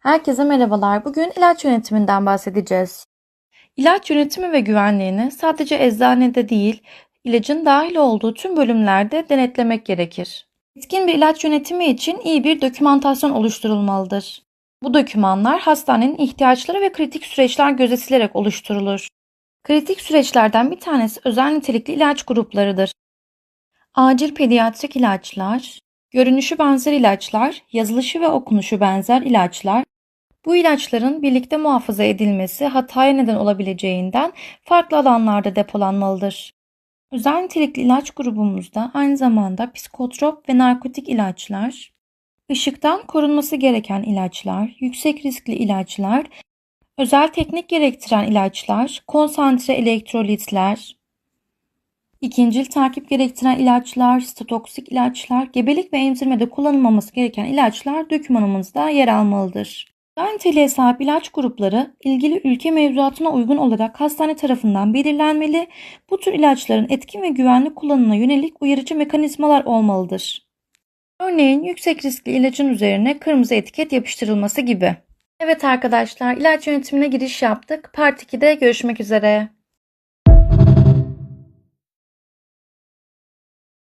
Herkese merhabalar. Bugün ilaç yönetiminden bahsedeceğiz. İlaç yönetimi ve güvenliğini sadece eczanede değil, ilacın dahil olduğu tüm bölümlerde denetlemek gerekir. Etkin bir ilaç yönetimi için iyi bir dokümantasyon oluşturulmalıdır. Bu dokümanlar hastanenin ihtiyaçları ve kritik süreçler gözetilerek oluşturulur. Kritik süreçlerden bir tanesi özel nitelikli ilaç gruplarıdır. Acil pediatrik ilaçlar, görünüşü benzer ilaçlar, yazılışı ve okunuşu benzer ilaçlar, bu ilaçların birlikte muhafaza edilmesi hataya neden olabileceğinden farklı alanlarda depolanmalıdır. Özel nitelikli ilaç grubumuzda aynı zamanda psikotrop ve narkotik ilaçlar, ışıktan korunması gereken ilaçlar, yüksek riskli ilaçlar, özel teknik gerektiren ilaçlar, konsantre elektrolitler, ikincil takip gerektiren ilaçlar, sitotoksik ilaçlar, gebelik ve emzirmede kullanılmaması gereken ilaçlar dokümanımızda yer almalıdır. Özel niteliğe sahip ilaç grupları ilgili ülke mevzuatına uygun olarak hastane tarafından belirlenmeli, bu tür ilaçların etkin ve güvenli kullanımına yönelik uyarıcı mekanizmalar olmalıdır. Örneğin yüksek riskli ilacın üzerine kırmızı etiket yapıştırılması gibi. Evet arkadaşlar ilaç yönetimine giriş yaptık. Part 2'de görüşmek üzere.